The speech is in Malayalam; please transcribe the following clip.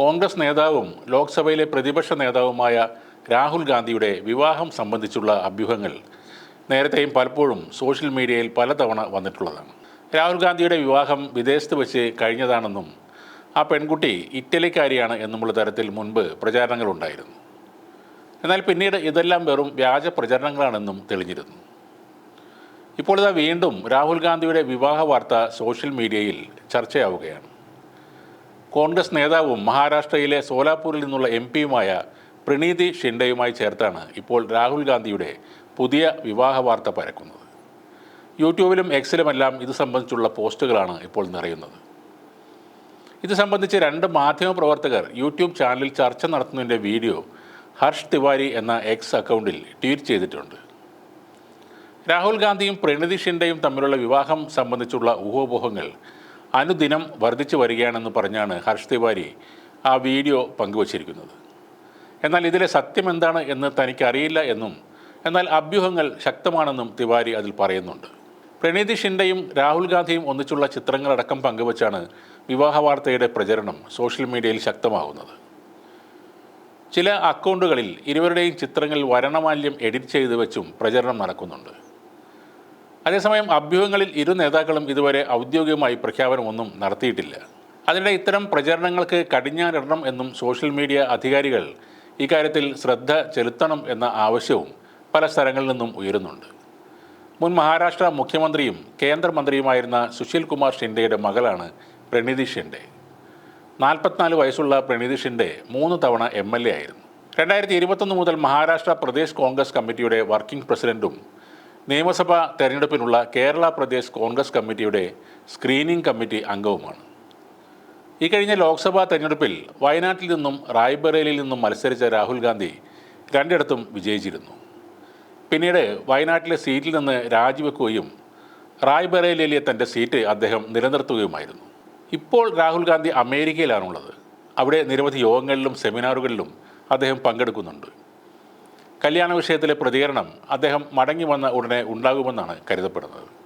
കോൺഗ്രസ് നേതാവും ലോക്സഭയിലെ പ്രതിപക്ഷ നേതാവുമായ രാഹുൽ ഗാന്ധിയുടെ വിവാഹം സംബന്ധിച്ചുള്ള അഭ്യൂഹങ്ങൾ നേരത്തെയും പലപ്പോഴും സോഷ്യൽ മീഡിയയിൽ പലതവണ വന്നിട്ടുള്ളതാണ്. രാഹുൽ ഗാന്ധിയുടെ വിവാഹം വിദേശത്ത് വെച്ച് കഴിഞ്ഞതാണെന്നും ആ പെൺകുട്ടി ഇറ്റലിക്കാരിയാണ് എന്നുമുള്ള തരത്തിൽ മുൻപ് പ്രചാരണങ്ങളുണ്ടായിരുന്നു. എന്നാൽ പിന്നീട് ഇതെല്ലാം വെറും വ്യാജ പ്രചരണങ്ങളാണെന്നും തെളിഞ്ഞിരുന്നു. ഇപ്പോൾ ഇതാ വീണ്ടും രാഹുൽ ഗാന്ധിയുടെ വിവാഹ വാർത്ത സോഷ്യൽ മീഡിയയിൽ ചർച്ചയാവുകയാണ്. കോൺഗ്രസ് നേതാവും മഹാരാഷ്ട്രയിലെ സോലാപൂരിൽ നിന്നുള്ള എം പിയുമായ പ്രണീതി ഷിൻഡയുമായി ചേർത്താണ് ഇപ്പോൾ രാഹുൽ ഗാന്ധിയുടെ പുതിയ വിവാഹ വാർത്ത പരക്കുന്നത്. യൂട്യൂബിലും എക്സിലുമെല്ലാം ഇത് സംബന്ധിച്ചുള്ള പോസ്റ്റുകളാണ് ഇപ്പോൾ നിറയുന്നത്. ഇത് സംബന്ധിച്ച് രണ്ട് മാധ്യമപ്രവർത്തകർ യൂട്യൂബ് ചാനലിൽ ചർച്ച നടത്തുന്നതിന്റെ വീഡിയോ ഹർഷ് തിവാരി എന്ന എക്സ് അക്കൗണ്ടിൽ ട്വീറ്റ് ചെയ്തിട്ടുണ്ട്. രാഹുൽ ഗാന്ധിയും പ്രണിതി ഷിൻഡയും തമ്മിലുള്ള വിവാഹം സംബന്ധിച്ചുള്ള ഊഹോപോഹങ്ങൾ അനുദിനം വർദ്ധിച്ചു വരികയാണെന്ന് പറഞ്ഞാണ് ഹർഷ് തിവാരി ആ വീഡിയോ പങ്കുവച്ചിരിക്കുന്നത്. എന്നാൽ ഇതിലെ സത്യം എന്താണ് എന്ന് തനിക്കറിയില്ല എന്നും എന്നാൽ അഭ്യൂഹങ്ങൾ ശക്തമാണെന്നും തിവാരി അതിൽ പറയുന്നുണ്ട്. പ്രണീതി ഷിൻഡയും രാഹുൽ ഗാന്ധിയും ഒന്നിച്ചുള്ള ചിത്രങ്ങളടക്കം പങ്കുവച്ചാണ് വിവാഹ വാർത്തയുടെ പ്രചരണം സോഷ്യൽ മീഡിയയിൽ ശക്തമാകുന്നത്. ചില അക്കൗണ്ടുകളിൽ ഇരുവരുടെയും ചിത്രങ്ങൾ വരണമാല്യം എഡിറ്റ് ചെയ്തു വെച്ചും പ്രചരണം നടക്കുന്നുണ്ട്. അതേസമയം അഭ്യൂഹങ്ങളിൽ ഇരു നേതാക്കളും ഇതുവരെ ഔദ്യോഗികമായി പ്രഖ്യാപനമൊന്നും നടത്തിയിട്ടില്ല. അതിനിടെ ഇത്തരം പ്രചരണങ്ങൾക്ക് കടിഞ്ഞാനിടണം എന്നും സോഷ്യൽ മീഡിയ അധികാരികൾ ഇക്കാര്യത്തിൽ ശ്രദ്ധ ചെലുത്തണം എന്ന ആവശ്യവും പല സ്ഥലങ്ങളിൽ നിന്നും ഉയരുന്നുണ്ട്. മുൻ മഹാരാഷ്ട്ര മുഖ്യമന്ത്രിയും കേന്ദ്രമന്ത്രിയുമായിരുന്ന സുശീൽ കുമാർ ഷിൻഡെയുടെ മകളാണ് പ്രണീതി ഷിൻഡെ. നാൽപ്പത്തിനാല് വയസ്സുള്ള പ്രണീതി ഷിൻഡെ മൂന്ന് തവണ എം എൽ എ ആയിരുന്നു. രണ്ടായിരത്തി ഇരുപത്തൊന്ന് മുതൽ മഹാരാഷ്ട്ര പ്രദേശ് കോൺഗ്രസ് കമ്മിറ്റിയുടെ വർക്കിംഗ് പ്രസിഡന്റും നിയമസഭാ തെരഞ്ഞെടുപ്പിനുള്ള കേരള പ്രദേശ് കോൺഗ്രസ് കമ്മിറ്റിയുടെ സ്ക്രീനിംഗ് കമ്മിറ്റി അംഗവുമാണ്. ഇക്കഴിഞ്ഞ കഴിഞ്ഞ ലോക്സഭാ തെരഞ്ഞെടുപ്പിൽ വയനാട്ടിൽ നിന്നും റായ്ബറേലിയിൽ നിന്നും മത്സരിച്ച രാഹുൽ ഗാന്ധി രണ്ടിടത്തും വിജയിച്ചിരുന്നു. പിന്നീട് വയനാട്ടിലെ സീറ്റിൽ നിന്ന് രാജിവെക്കുകയും റായ്ബറേലിയിലെ തന്റെ സീറ്റ് അദ്ദേഹം നിലനിർത്തുകയുമായിരുന്നു. ഇപ്പോൾ രാഹുൽ ഗാന്ധി അമേരിക്കയിലാണുള്ളത്. അവിടെ നിരവധി യോഗങ്ങളിലും സെമിനാറുകളിലും അദ്ദേഹം പങ്കെടുക്കുന്നുണ്ട്. കല്യാണ വിഷയത്തിലെ പ്രതികരണം അദ്ദേഹം മടങ്ങി വന്ന ഉടനെ ഉണ്ടാകുമെന്നാണ് കരുതപ്പെടുന്നത്.